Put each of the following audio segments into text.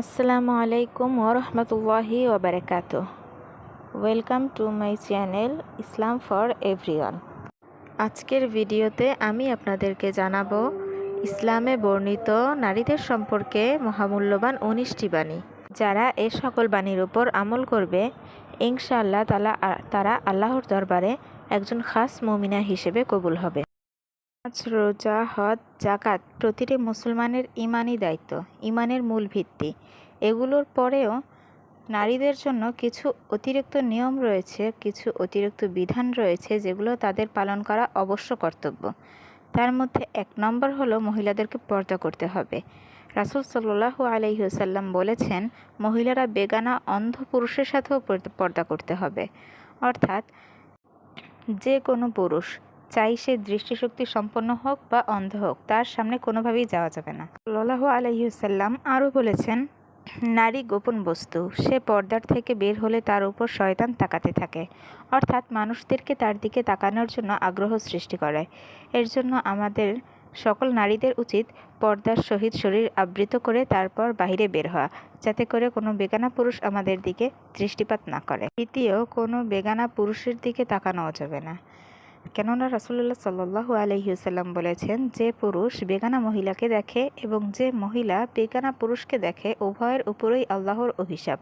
আসসালামু আলাইকুম ওরহমতুল্লাহি ওবরাকাত welcome to my channel Islam for everyone আজকের ভিডিওতে আমি আপনাদেরকে জানাব, ইসলামে বর্ণিত নারীদের সম্পর্কে মহামূল্যবান উনিশটি বাণী। যারা এ সকল বাণীর উপর আমল করবে, ইনশাআল্লাহ তালা, তারা আল্লাহর দরবারে একজন খাস মমিনা হিসেবে কবুল হবে। নামাজ, রোজা, হজ জাকাত প্রতিটি মুসলমানের ইমানই দায়িত্ব, ইমানের মূল ভিত্তি। এগুলোর পরেও নারীদের জন্য কিছু অতিরিক্ত নিয়ম রয়েছে, কিছু অতিরিক্ত বিধান রয়েছে যেগুলো তাদের পালন করা অবশ্য কর্তব্য। তার মধ্যে এক নম্বর হলো মহিলাদেরকে পর্দা করতে হবে। রাসুল সাল্লাহ আলহিহসাল্লাম বলেছেন, মহিলারা বেগানা অন্ধ পুরুষের সাথেও পর্দা করতে হবে। অর্থাৎ যে কোনো পুরুষ চাই সে দৃষ্টিশক্তি সম্পন্ন হোক বা অন্ধ হোক, তার সামনে কোনোভাবেই যাওয়া যাবে না। সাল্লাহ আলহিউসাল্লাম আরও বলেছেন, নারী গোপন বস্তু, সে পর্দার থেকে বের হলে তার উপর শয়তান তাকাতে থাকে। অর্থাৎ মানুষদেরকে তার দিকে তাকানোর জন্য আগ্রহ সৃষ্টি করে। এর জন্য আমাদের সকল নারীদের উচিত পর্দার সহিত শরীর আবৃত করে তারপর বাহিরে বের হওয়া, যাতে করে কোনো বেগানা পুরুষ আমাদের দিকে দৃষ্টিপাত না করে। দ্বিতীয়, কোনো বেগানা পুরুষের দিকে তাকানো যাবে না। কেননা রাসুল্লাহ সাল্লু আলহিউসাল্লাম বলেছেন, যে পুরুষ বেগানা মহিলাকে দেখে এবং যে মহিলা বেগানা পুরুষকে দেখে, উভয়ের উপরেই আল্লাহর অভিশাপ।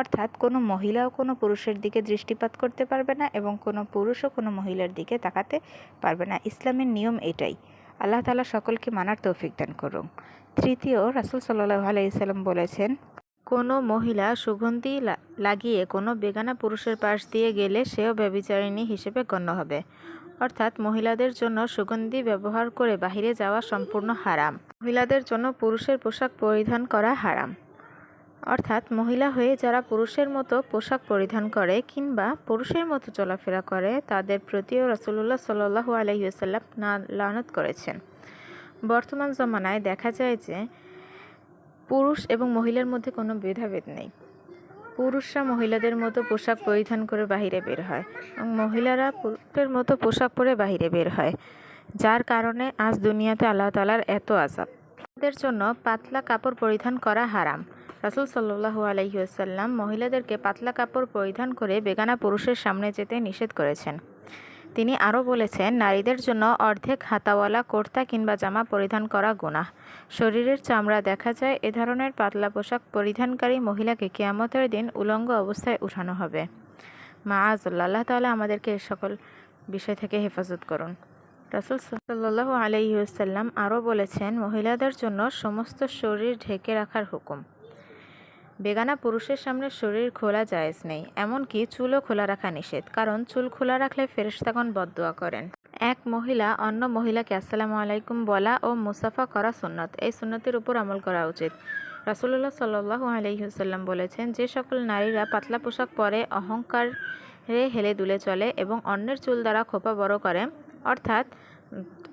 অর্থাৎ কোনো মহিলাও কোনো পুরুষের দিকে দৃষ্টিপাত করতে পারবে না এবং কোনো পুরুষও কোনো মহিলার দিকে তাকাতে পারবে না। ইসলামের নিয়ম এটাই। আল্লাহ তালা সকলকে মানার তৌফিক দান করুন। তৃতীয়, রাসুল সাল্লাহ আলাইসাল্লাম বলেছেন কোনো মহিলা সুগন্ধি লাগিয়ে কোনো বেগানা পুরুষের পাশ দিয়ে গেলে সেও ব্যবিচারিণী হিসেবে গণ্য হবে। অর্থাৎ মহিলাদের জন্য সুগন্ধি ব্যবহার করে বাহিরে যাওয়া সম্পূর্ণ হারাম। মহিলাদের জন্য পুরুষের পোশাক পরিধান করা হারাম। অর্থাৎ মহিলা হয়ে যারা পুরুষের মতো পোশাক পরিধান করে কিংবা পুরুষের মতো চলাফেরা করে, তাদের প্রতিও রসুল্লাহ সাল্লু আলহিউসাল্লাম না, লানত করেছেন। বর্তমান জমানায় দেখা যায় যে পুরুষ এবং মহিলার মধ্যে কোনো ভেদাভেদ নেই। পুরুষরা মহিলাদের মতো পোশাক পরিধান করে বাহিরে বের হয় এবং মহিলারা পুরুষের মতো পোশাক পরে বাহিরে বের হয়, যার কারণে আজ দুনিয়াতে আল্লাহ তালার এত আজাব মহিলাদের জন্য পাতলা কাপড় পরিধান করা হারাম। রাসুল সাল্লু আলহিউসাল্লাম মহিলাদেরকে পাতলা কাপড় পরিধান করে বেগানা পুরুষের সামনে যেতে নিষেধ করেছেন। তিনি আরও বলেছেন, নারীদের জন্য অর্ধেক হাতাওয়ালা কুর্তা কিংবা জামা পরিধান করা গুনাহ। শরীরের চামড়া দেখা যায়, এ ধরনের পাতলা পোশাক পরিধানকারী মহিলাকে কেয়ামতের দিন উলঙ্গ অবস্থায় উঠানো হবে। মা আল্লাহ তালা আমাদেরকে এ সকল বিষয় থেকে হেফাজত করুন। রাসুল সাল্লাহ আলহিউসাল্লাম আরও বলেছেন, মহিলাদের জন্য সমস্ত শরীর ঢেকে রাখার হুকুম। বেগানা পুরুষের সামনে শরীর খোলা জায়েজ নেই, এমনকি চুলও খোলা রাখা নিষেধ, কারণ চুল খোলা রাখলে ফেরেশতাগণ বদোয়া করেন। এক মহিলা অন্য মহিলাকে আসসালামু আলাইকুম বলা ও মুসাফা করা সুন্নত, এই সুন্নতির উপর আমল করা উচিত। রাসুল্লাহ সাল্লু আলহিহসাল্লাম বলেছেন, যে সকল নারীরা পাতলা পোশাক পরে অহংকারে হেলে দুলে চলে এবং অন্যের চুল দ্বারা খোপা বড় করে, অর্থাৎ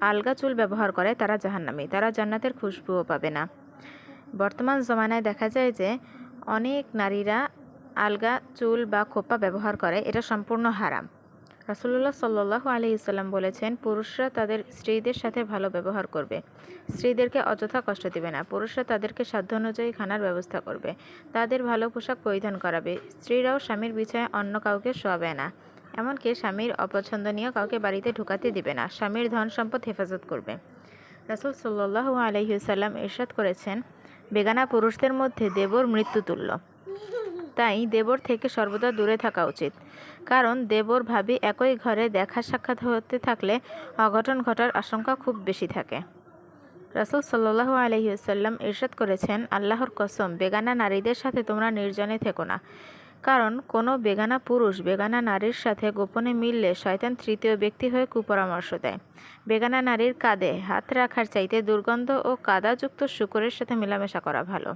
আলগা চুল ব্যবহার করে, তারা জাহান্নামী, তারা জান্নাতের খুশবুও পাবে না। বর্তমান জমানায় দেখা যায় যে অনেক নারীরা আলগা চুল বা খোপা ব্যবহার করে, এটা সম্পূর্ণ হারাম। রাসুল্লাহ সাল্লাহ আলি ইসলাম বলেছেন, পুরুষরা তাদের স্ত্রীদের সাথে ভালো ব্যবহার করবে। স্ত্রীদেরকে অযথা কষ্ট দেবে না। পুরুষরা তাদেরকে সাধ্য অনুযায়ী খানার ব্যবস্থা করবে। তাদের ভালো পোশাক পরিধান করাবে। স্ত্রীরাও স্বামীর বিছায় অন্য কাউকে শোয়াবে না। এমনকি স্বামীর অপছন্দনীয় কাউকে বাড়িতে ঢুকাতে দিবে না। স্বামীর ধন সম্পদ হেফাজত করবে। রাসুল সাল্লাহ আলহিউসাল্লাম ইরশাদ করেছেন বেগানা পুরুষদের মধ্যে দেবর মৃত্যুতুল্য। তাই দেবর থেকে সর্বদা দূরে থাকা উচিত। কারণ দেবর ভাবি একই ঘরে দেখা সাক্ষাৎ হতে থাকলে অঘটন ঘটার আশঙ্কা খুব বেশি থাকে। রাসুল সাল্লু আলহিউসাল্লাম ইরশাদ করেছেন, আল্লাহর কসম, বেগানা নারীদের সাথে তোমরা নির্জনে থেকো না। কারণ কোনো বেগানা পুরুষ বেগানা নারীর সাথে গোপনে মিললে শয়তান তৃতীয় ব্যক্তি হয়ে কুপরামর্শ দেয়। বেগানা নারীর কাঁধে হাত রাখার চাইতে দুর্গন্ধ ও কাদাযুক্ত শুকরের সাথে মেলামেশা করা ভালো।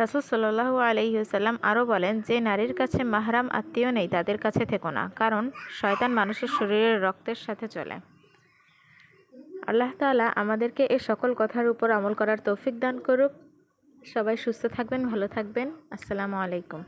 রাসুল সাল্লাহু আলহিউসাল্লাম আরও বলেন, যে নারীর কাছে মাহরাম আত্মীয় নেই, তাদের কাছে থেকো না, কারণ শয়তান মানুষের শরীরের রক্তের সাথে চলে। আল্লাহ তালা আমাদেরকে এ সকল কথার উপর আমল করার তৌফিক দান করুক। সবাই সুস্থ থাকবেন, ভালো থাকবেন। আসসালামু আলাইকুম।